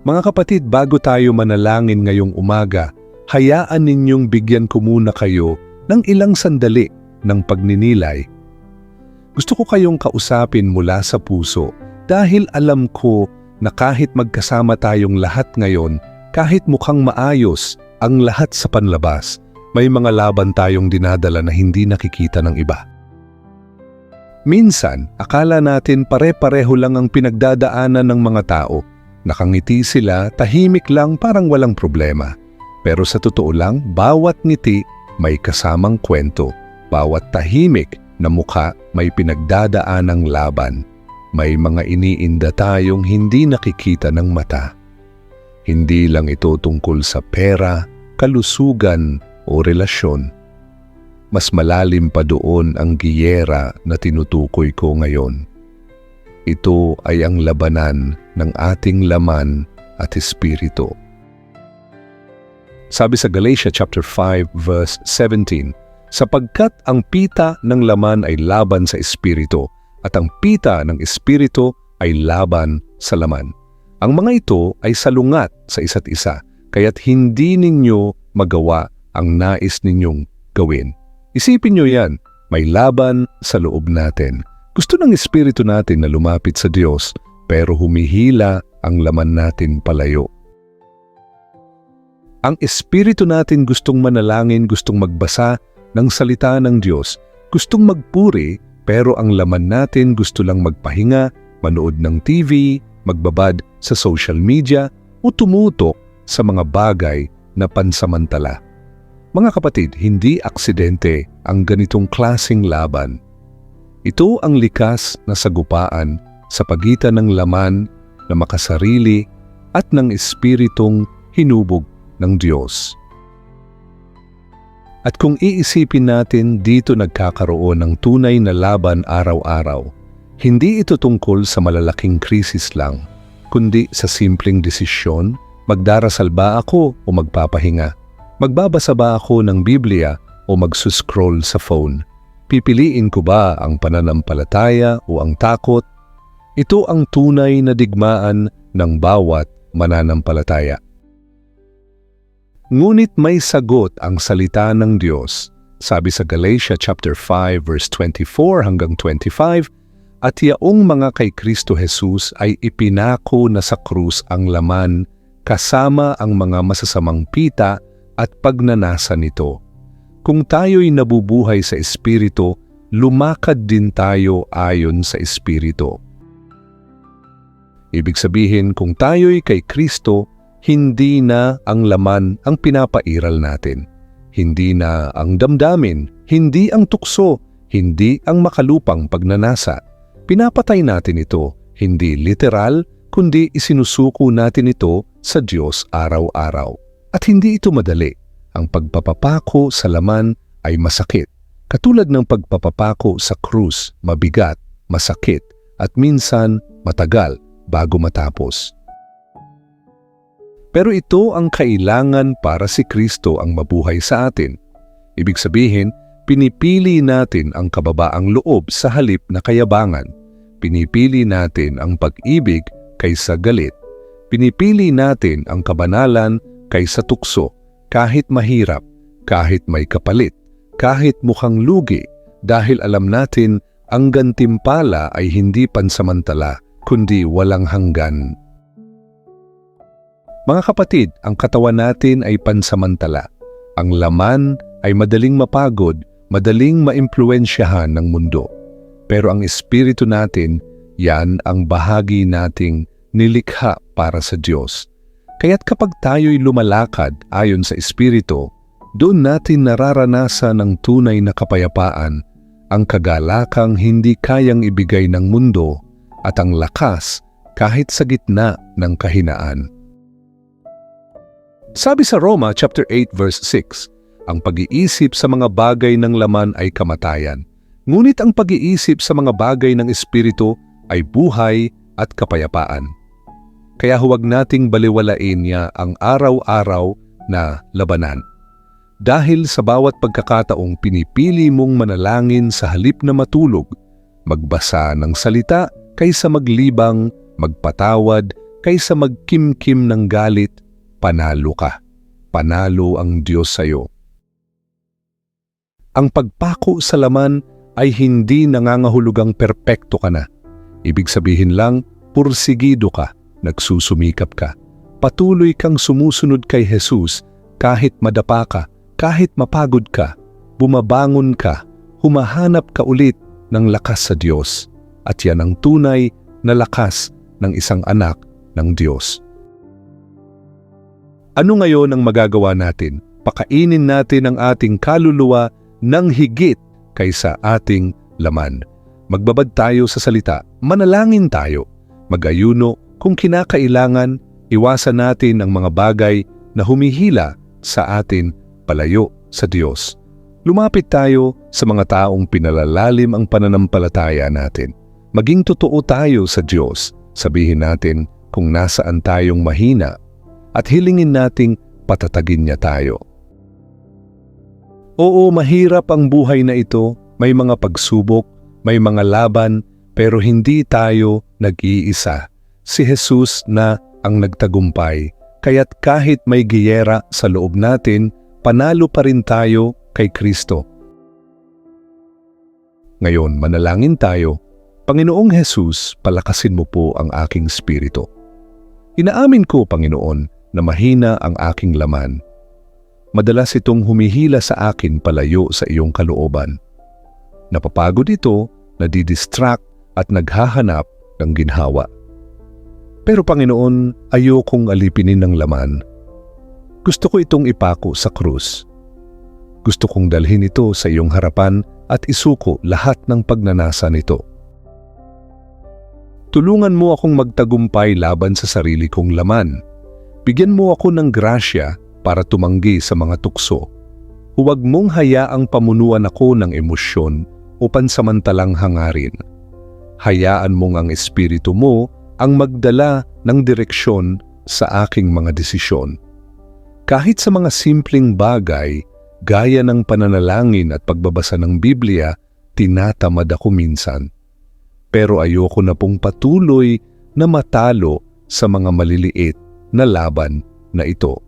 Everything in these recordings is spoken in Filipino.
Mga kapatid, bago tayo manalangin ngayong umaga, hayaan ninyong bigyan ko muna kayo ng ilang sandali ng pagninilay. Gusto ko kayong kausapin mula sa puso dahil alam ko na kahit magkasama tayong lahat ngayon, kahit mukhang maayos ang lahat sa panlabas, may mga laban tayong dinadala na hindi nakikita ng iba. Minsan, akala natin pare-pareho lang ang pinagdadaanan ng mga tao. Nakangiti sila, tahimik lang parang walang problema. Pero sa totoo lang, bawat ngiti may kasamang kwento. Bawat tahimik na mukha may pinagdadaanang laban. May mga iniinda tayong hindi nakikita ng mata. Hindi lang ito tungkol sa pera, kalusugan o relasyon. Mas malalim pa doon ang giyera na tinutukoy ko ngayon. Ito ay ang labanan ng ating laman at espiritu. Sabi sa Galatia chapter 5 verse 17, sapagkat ang pita ng laman ay laban sa espiritu at ang pita ng espiritu ay laban sa laman. Ang mga ito ay salungat sa isa't isa, kaya't hindi ninyo magawa ang nais ninyong gawin. Isipin nyo yan, may laban sa loob natin. Gusto ng espiritu natin na lumapit sa Diyos, pero humihila ang laman natin palayo. Ang espiritu natin gustong manalangin, gustong magbasa ng salita ng Diyos, gustong magpuri, pero ang laman natin gusto lang magpahinga, manood ng TV, magbabad sa social media, o tumutok sa mga bagay na pansamantala. Mga kapatid, hindi aksidente ang ganitong klasing laban. Ito ang likas na sagupaan sa pagitan ng laman na makasarili at ng espiritong hinubog ng Diyos. At kung iisipin natin dito nagkakaroon ng tunay na laban araw-araw, hindi ito tungkol sa malalaking krisis lang, kundi sa simpleng desisyon, magdarasal ba ako o magpapahinga? Magbabasa ba ako ng Biblia o magsuscroll sa phone? Pipiliin ko ba ang pananampalataya o ang takot? Ito ang tunay na digmaan ng bawat mananampalataya. Ngunit may sagot ang salita ng Diyos. Sabi sa Galatia chapter 5 verse 24 hanggang 25, at yaong mga kay Kristo Jesus ay ipinako na sa krus ang laman kasama ang mga masasamang pita at pagnanasa nito. Kung tayo'y nabubuhay sa Espiritu, lumakad din tayo ayon sa Espiritu. Ibig sabihin, kung tayo'y kay Kristo, hindi na ang laman ang pinapairal natin. Hindi na ang damdamin, hindi ang tukso, hindi ang makalupang pagnanasa. Pinapatay natin ito, hindi literal, kundi isinusuko natin ito sa Diyos araw-araw. At hindi ito madali. Ang pagpapapako sa laman ay masakit. Katulad ng pagpapapako sa krus, mabigat, masakit, at minsan matagal bago matapos. Pero ito ang kailangan para si Kristo ang mabuhay sa atin. Ibig sabihin, pinipili natin ang kababaang loob sa halip na kayabangan. Pinipili natin ang pag-ibig kaysa galit. Pinipili natin ang kabanalan kaysa tukso, kahit mahirap, kahit may kapalit, kahit mukhang lugi, dahil alam natin ang gantimpala ay hindi pansamantala, kundi walang hanggan. Mga kapatid, ang katawan natin ay pansamantala. Ang laman ay madaling mapagod, madaling maimpluensyahan ng mundo. Pero ang espiritu natin, yan ang bahagi nating nilikha para sa Diyos. Kaya't kapag tayo'y lumalakad ayon sa espiritu, doon natin nararanasan ng tunay na kapayapaan, ang kagalakang hindi kayang ibigay ng mundo at ang lakas kahit sa gitna ng kahinaan. Sabi sa Roma chapter 8 verse 6, ang pag-iisip sa mga bagay ng laman ay kamatayan, ngunit ang pag-iisip sa mga bagay ng espiritu ay buhay at kapayapaan. Kaya huwag nating baliwalain niya ang araw-araw na labanan. Dahil sa bawat pagkakataong pinipili mong manalangin sa halip na matulog, magbasa ng salita kaysa maglibang, magpatawad kaysa magkimkim ng galit, panalo ka. Panalo ang Diyos sa'yo. Ang pagpako sa laman ay hindi nangangahulugang perpekto ka na. Ibig sabihin lang, pursigido ka, nagsusumikap ka. Patuloy kang sumusunod kay Jesus kahit madapa ka, kahit mapagod ka, bumabangon ka, humahanap ka ulit ng lakas sa Diyos. At yan ang tunay na lakas ng isang anak ng Diyos. Ano ngayon ang magagawa natin? Pakainin natin ang ating kaluluwa ng higit kaysa ating laman. Magbabad tayo sa salita, manalangin tayo, mag-ayuno kung kinakailangan, iwasan natin ang mga bagay na humihila sa atin palayo sa Diyos. Lumapit tayo sa mga taong pinalalalim ang pananampalataya natin. Maging totoo tayo sa Diyos. Sabihin natin kung nasaan tayong mahina at hilingin nating patatagin niya tayo. Oo, mahirap ang buhay na ito, may mga pagsubok, may mga laban, pero hindi tayo nag-iisa. Si Jesus na ang nagtagumpay, kaya't kahit may giyera sa loob natin, panalo pa rin tayo kay Kristo. Ngayon, manalangin tayo. Panginoong Jesus, palakasin mo po ang aking spirito. Inaamin ko, Panginoon, na mahina ang aking laman madalas itong humihila sa akin palayo sa iyong kalooban. Napapagod ito, nadidistract at naghahanap ng ginhawa. Pero Panginoon, ayokong alipinin ng laman. Gusto ko itong ipako sa krus. Gusto kong dalhin ito sa iyong harapan at isuko lahat ng pagnanasa nito. Tulungan mo akong magtagumpay laban sa sarili kong laman. Bigyan mo ako ng grasya para tumanggi sa mga tukso. Huwag mong hayaang pamunuan ako ng emosyon o pansamantalang hangarin. Hayaan mong ang espiritu mo ang magdala ng direksyon sa aking mga desisyon. Kahit sa mga simpleng bagay, gaya ng pananalangin at pagbabasa ng Biblia, tinatamad ako minsan. Pero ayoko na pong patuloy na matalo sa mga maliliit na laban na ito.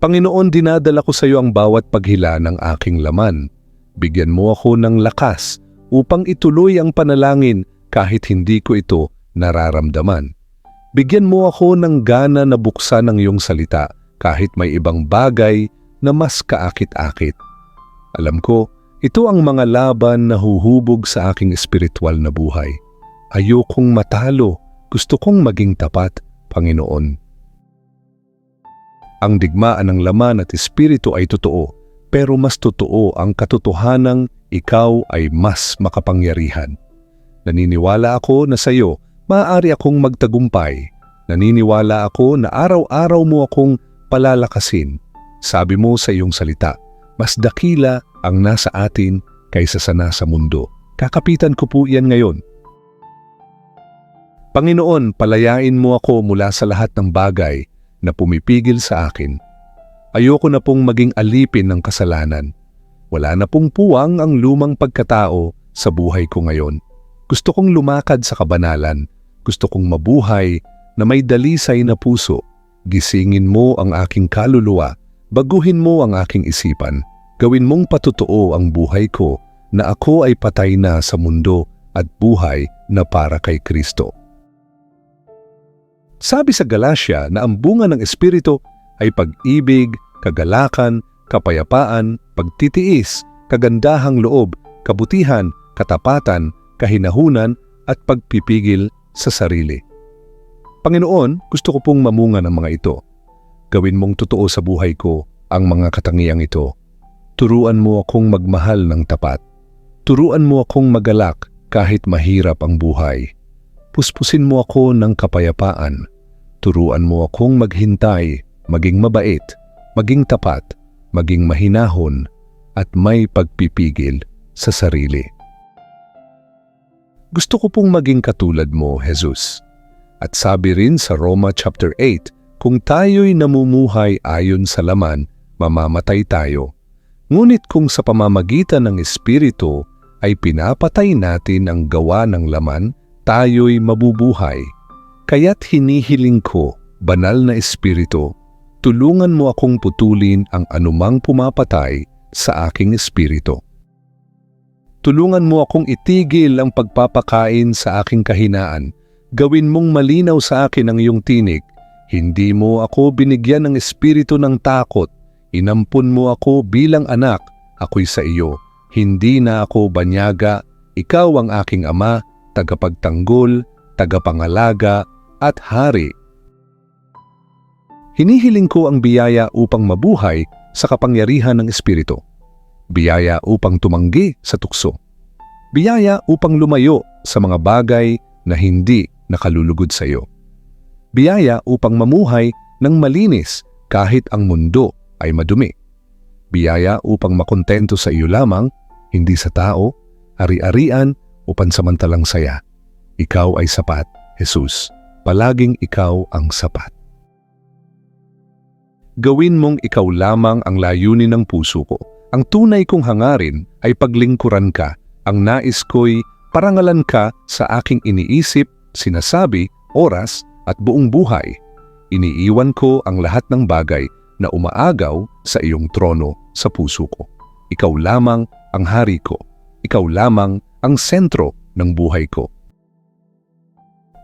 Panginoon, dinadala ko sa iyo ang bawat paghila ng aking laman. Bigyan mo ako ng lakas upang ituloy ang panalangin kahit hindi ko ito nararamdaman. Bigyan mo ako ng gana na buksan ang iyong salita kahit may ibang bagay na mas kaakit-akit. Alam ko, ito ang mga laban na huhubog sa aking espiritual na buhay. Ayokong matalo, gusto kong maging tapat, Panginoon. Ang digmaan ng laman at espiritu ay totoo, pero mas totoo ang katotohanang ikaw ay mas makapangyarihan. Naniniwala ako na sa iyo maaari akong magtagumpay. Naniniwala ako na araw-araw mo akong palalakasin. Sabi mo sa iyong salita, mas dakila ang nasa atin kaysa sa nasa mundo. Kakapitan ko po yan ngayon. Panginoon, palayain mo ako mula sa lahat ng bagay na pumipigil sa akin. Ayoko na pong maging alipin ng kasalanan. Wala na pong puwang ang lumang pagkatao sa buhay ko ngayon. Gusto kong lumakad sa kabanalan. Gusto kong mabuhay na may dalisay na puso. Gisingin mo ang aking kaluluwa. Baguhin mo ang aking isipan. Gawin mong patutuo ang buhay ko na ako ay patay na sa mundo at buhay na para kay Kristo. Sabi sa Galacia na ang bunga ng Espiritu ay pag-ibig, kagalakan, kapayapaan, pagtitiis, kagandahang loob, kabutihan, katapatan, kahinahunan at pagpipigil sa sarili. Panginoon, gusto ko pong mamunga ng mga ito. Gawin mong totoo sa buhay ko ang mga katangiang ito. Turuan mo akong magmahal ng tapat. Turuan mo akong magalak kahit mahirap ang buhay. Puspusin mo ako ng kapayapaan. Turuan mo akong maghintay, maging mabait, maging tapat, maging mahinahon, at may pagpipigil sa sarili. Gusto ko pong maging katulad mo, Jesus. At sabi rin sa Roma chapter 8, kung tayo'y namumuhay ayon sa laman, mamamatay tayo. Ngunit kung sa pamamagitan ng Espiritu ay pinapatay natin ang gawa ng laman, tayo'y mabubuhay. Kaya't hinihiling ko, banal na espiritu, tulungan mo akong putulin ang anumang pumapatay sa aking espiritu. Tulungan mo akong itigil ang pagpapakain sa aking kahinaan. Gawin mong malinaw sa akin ang iyong tinig. Hindi mo ako binigyan ng espiritu ng takot. Inampun mo ako bilang anak. Ako'y sa iyo. Hindi na ako banyaga. Ikaw ang aking ama, tagapagtanggol, tagapangalaga, at hari. Hinihiling ko ang biyaya upang mabuhay sa kapangyarihan ng Espiritu. Biyaya upang tumanggi sa tukso. Biyaya upang lumayo sa mga bagay na hindi nakalulugod sa iyo. Biyaya upang mamuhay ng malinis kahit ang mundo ay madumi. Biyaya upang makontento sa iyo lamang, hindi sa tao, ari-arian o pansamantalang saya. Ikaw ay sapat, Jesus. Palaging ikaw ang sapat. Gawin mong ikaw lamang ang layunin ng puso ko. Ang tunay kong hangarin ay paglingkuran ka. Ang nais ko'y parangalan ka sa aking iniisip, sinasabi, oras at buong buhay. Iniiwan ko ang lahat ng bagay na umaagaw sa iyong trono sa puso ko. Ikaw lamang ang hari ko. Ikaw lamang ang sentro ng buhay ko.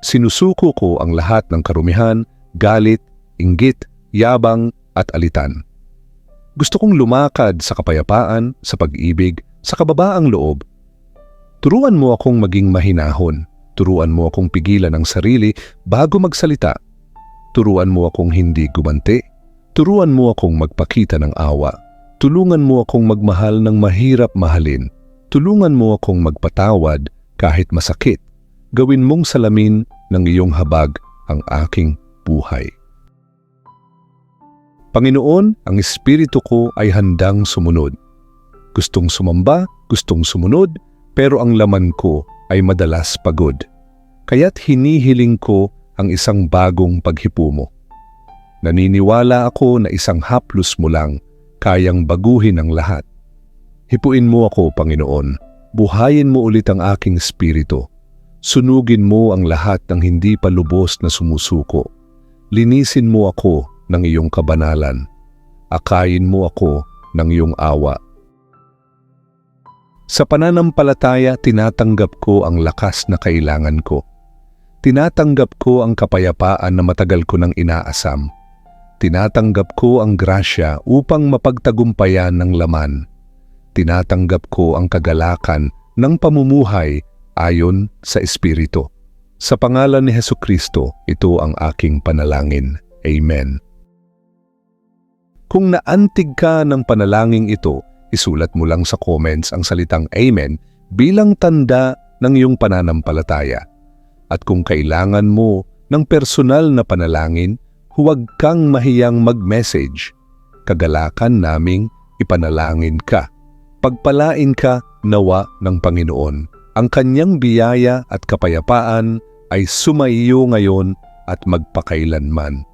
Sinusuko ko ang lahat ng karumihan, galit, inggit, yabang at alitan. Gusto kong lumakad sa kapayapaan, sa pag-ibig, sa kababaang loob. Turuan mo akong maging mahinahon. Turuan mo akong pigilan ang sarili bago magsalita. Turuan mo akong hindi gumanti. Turuan mo akong magpakita ng awa. Tulungan mo akong magmahal ng mahirap mahalin. Tulungan mo akong magpatawad kahit masakit. Gawin mong salamin ng iyong habag ang aking buhay. Panginoon, ang espiritu ko ay handang sumunod. Gustong sumamba, gustong sumunod, pero ang laman ko ay madalas pagod. Kaya't hinihiling ko ang isang bagong paghipo mo. Naniniwala ako na isang haplos mo lang kayang baguhin ang lahat. Hipuin mo ako, Panginoon. Buhayin mo ulit ang aking espiritu. Sunugin mo ang lahat ng hindi pa lubos na sumusuko. Linisin mo ako ng iyong kabanalan. Akayin mo ako ng iyong awa. Sa pananampalataya, tinatanggap ko ang lakas na kailangan ko. Tinatanggap ko ang kapayapaan na matagal ko nang inaasam. Tinatanggap ko ang grasya upang mapagtagumpayan ng laman. Tinatanggap ko ang kagalakan ng pamumuhay ayon sa Espiritu. Sa pangalan ni Heso Kristo, ito ang aking panalangin. Amen. Kung naantig ka ng panalangin ito, isulat mo lang sa comments ang salitang Amen bilang tanda ng iyong pananampalataya. At kung kailangan mo ng personal na panalangin, huwag kang mahiyang mag-message. Kagalakan naming ipanalangin ka. Pagpalain ka nawa ng Panginoon. Ang kanyang biyaya at kapayapaan ay sumaiyo ngayon at magpakailanman.